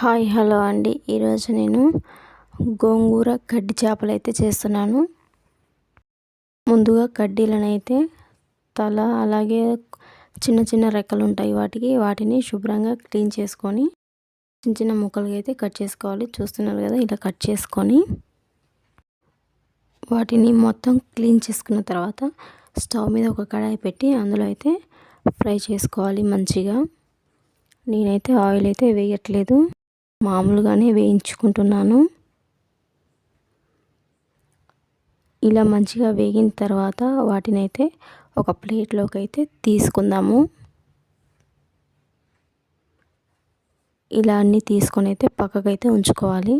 Hi hello అండి. ఈరోజు నేను గోంగూర కడ్డి చేపలు అయితే చేస్తున్నాను. ముందుగా కడ్డీలను అయితే తల అలాగే చిన్న చిన్న రెక్కలు ఉంటాయి వాటికి. వాటిని శుభ్రంగా క్లీన్ చేసుకొని చిన్న చిన్న ముక్కలుగా అయితే కట్ చేసుకోవాలి. చూస్తున్నారు కదా ఇలా కట్ చేసుకొని వాటిని మొత్తం క్లీన్ చేసుకున్న తర్వాత స్టవ్ మీద ఒక కడాయి పెట్టి అందులో అయితే ఫ్రై చేసుకోవాలి మంచిగా. నేనైతే ఆయిల్ అయితే వేయట్లేదు. మామూలుగానే వేయించుకుంటున్నాను. ఇలా మంచిగా వేగిన తర్వాత వాటిని అయితే ఒక ప్లేట్లోకి అయితే తీసుకుందాము. ఇలా అన్నీ తీసుకొని అయితే పక్కకైతే ఉంచుకోవాలి.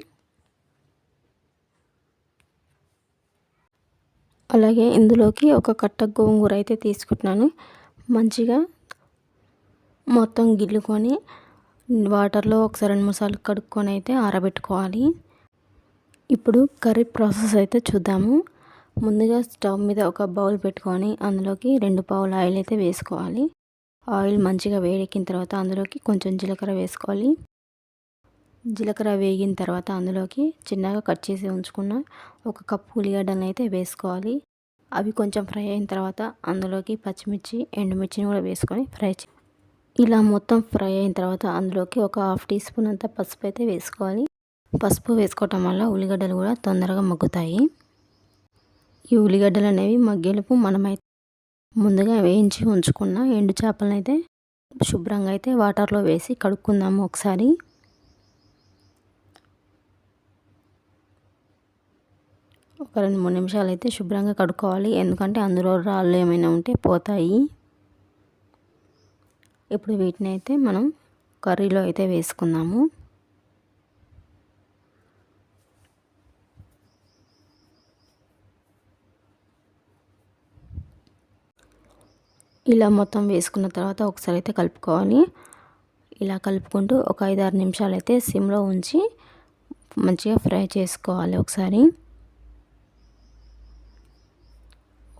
అలాగే ఇందులోకి ఒక కట్ట గోంగూర అయితే తీసుకుంటున్నాను. మంచిగా మొత్తం గిల్లుకొని వాటర్లో ఒకసారి రెండు మూడు సార్లు కడుక్కొని అయితే ఆరబెట్టుకోవాలి. ఇప్పుడు కర్రీ ప్రాసెస్ అయితే చూద్దాము. ముందుగా స్టవ్ మీద ఒక బౌల్ పెట్టుకొని అందులోకి రెండు పావులు ఆయిల్ అయితే వేసుకోవాలి. ఆయిల్ మంచిగా వేడెక్కిన తర్వాత అందులోకి కొంచెం జీలకర్ర వేసుకోవాలి. జీలకర్ర వేగిన తర్వాత అందులోకి చిన్నగా కట్ చేసి ఉంచుకున్న ఒక కప్పు ఉల్లిగడ్డలను అయితే వేసుకోవాలి. అవి కొంచెం ఫ్రై అయిన తర్వాత అందులోకి పచ్చిమిర్చి ఎండుమిర్చిని కూడా వేసుకొని ఫ్రై ఇలా మొత్తం ఫ్రై అయిన తర్వాత అందులోకి ఒక హాఫ్ టీ స్పూన్ అంత పసుపు అయితే వేసుకోవాలి. పసుపు వేసుకోవటం వల్ల ఉల్లిగడ్డలు కూడా తొందరగా మగ్గుతాయి. ఈ ఉల్లిగడ్డలు అనేవి మగ్గేలుపు మనమైతే ముందుగా వేయించి ఉంచుకున్న ఎండు చేపలను అయితే శుభ్రంగా అయితే వాటర్లో వేసి కడుక్కుందాము ఒకసారి. ఒక రెండు మూడు నిమిషాలు అయితే శుభ్రంగా కడుక్కోవాలి. ఎందుకంటే అందులో రాళ్ళు ఏమైనా ఉంటే పోతాయి. ఇప్పుడు వీటిని అయితే మనం కర్రీలో అయితే వేసుకుందాము. ఇలా మొత్తం వేసుకున్న తర్వాత ఒకసారి అయితే కలుపుకోవాలి. ఇలా కలుపుకుంటూ ఒక ఐదు ఆరు నిమిషాలు అయితే సిమ్లో ఉంచి మంచిగా ఫ్రై చేసుకోవాలి ఒకసారి.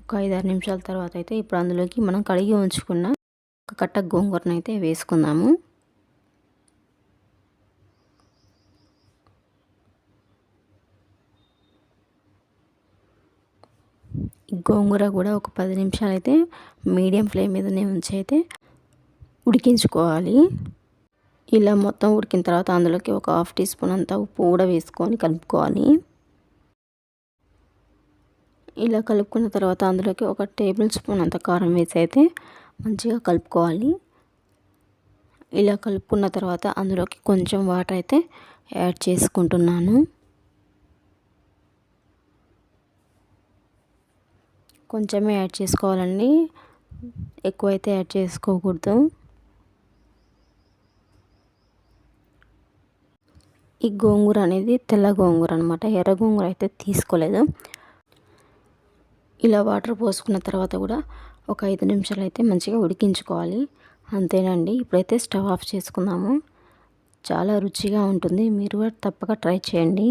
ఒక ఐదు ఆరు నిమిషాల తర్వాత అయితే ఇప్పుడు అందులోకి మనం కడిగి ఉంచుకున్న ఒక కట్ట గోంగూరను అయితే వేసుకుందాము గోంగూర కూడా ఒక పది నిమిషాలు అయితే మీడియం ఫ్లేమ్ మీదనే ఉంచి అయితే ఉడికించుకోవాలి. ఇలా మొత్తం ఉడికిన తర్వాత అందులోకి ఒక హాఫ్ టీ స్పూన్ అంతా ఉప్పు కూడా వేసుకొని కలుపుకోవాలి. ఇలా కలుపుకున్న తర్వాత అందులోకి ఒక టేబుల్ స్పూన్ అంత కారం వేసి అయితే మంచిగా కలుపుకోవాలి. ఇలా కలుపుకున్న తర్వాత అందులోకి కొంచెం వాటర్ అయితే యాడ్ చేసుకుంటున్నాను. కొంచెమే యాడ్ చేసుకోవాలండి. ఎక్కువైతే యాడ్ చేసుకోకూడదు. ఈ గోంగూర అనేది తెల్ల గోంగూర అనమాట ఎర్ర గోంగూర అయితే తీసుకోలేదు. ఇలా వాటర్ పోసుకున్న తర్వాత కూడా ఒక ఐదు నిమిషాలు అయితే మంచిగా ఉడికించుకోవాలి. అంతేనండి. ఇప్పుడైతే స్టవ్ ఆఫ్ చేసుకుందాము. చాలా రుచిగా ఉంటుంది. మీరు కూడా తప్పక ట్రై చేయండి.